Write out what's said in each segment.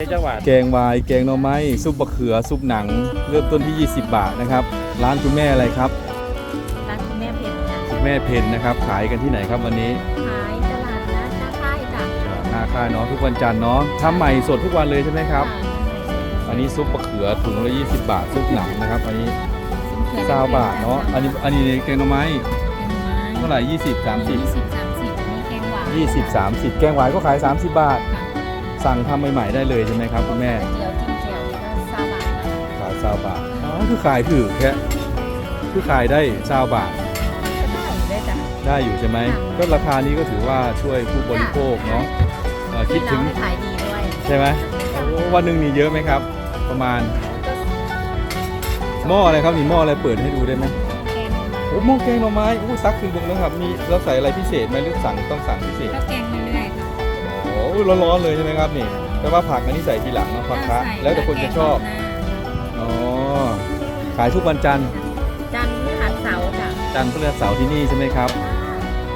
จังหวัดแกงวายแกงหน่อไม้ซุปบะเขือซุปหนัง เริ่มต้นที่ 20 บาทนะครับ ร้านคุณแม่อะไรครับ ร้านคุณแม่เพนจ้ะคุณแม่เพนนะครับ ขายกันที่ไหนครับวันนี้ขายตลาดนัดหน้าค่ายจ้ะหน้าค่ายเนาะทุกวันจันทร์เนาะทำใหม่สดทุกวันเลยใช่ไหมครับ อันนี้ซุปบะเขือถุงละ 20 บาท ซุปหนังนะครับ อันนี้ซาวบาทเนาะ อันนี้อันนี้แกงหน่อไม้เท่าไหร่ 20ยี่30สิบสามสิบอันนี้แกงหวาน20 30 แกงหวายก็ขาย 30 บาทค่ะ สั่งทำใหม่ๆได้เลยใช่ไหมครับคุณแม่เจียวจิ้มเจียวนี่ก็ซาบะนะขายซาวบาทอ๋อคือขายถือแค่คือขายได้ซาวบาทก็ได้ได้จ้ะได้อยู่ใช่ไหมค่ะก็ราคานี้ก็ถือว่าช่วยผู้บริโภคเนาะเอ่อคิดถึงที่เราให้ขายดีด้วยใช่ไหมโอ้วันหนึ่งมีเยอะไหมครับ ประมาณ หม้ออะไรครับมีหม้ออะไรเปิดให้ดูได้ไหมแกงโอ้หม้อแกงหน่อไม้อู้ซักถึงตรงนะครับมีเราใส่อะไรพิเศษไหมหรือสั่งต้องสั่งพิเศษ ก็แกงเรื่อย ๆค่ะโอ้ร้อนๆเลยใช่ไหมครับนี่แต่ว่าผักอันนี้ใส่ทีหลังเนาะผักคะใส่แล้วแต่คนจะชอบแกงหน้าอ๋อขายทุกวันจันทร์จันทร์พฤหัสเสาร์จ้ะจันทร์พฤหัสเสาร์ที่นี่ใช่ไหมครับ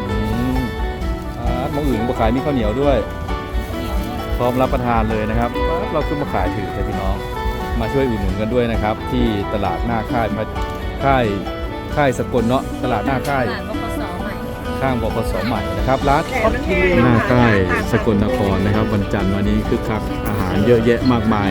อืมอ่าหมองอื่นบ่ขายมีข้าวเหนียวด้วยเหนียวเนี่ยพร้อมรับประทานเลยนะครับปั๊บเราขึ้นมาขายถือแต่พี่น้อง มาช่วยอุดหนุนกันด้วยนะครับ ที่ตลาดหน้าค่ายมาค่ายค่ายสกลเนาะตลาดหน้าค่าย ข้างบกสใหม่นะครับร้านหน้าค่ายสกลนครนะครับ วันจันทร์วันนี้คึกคักอาหารเยอะแยะมากมาย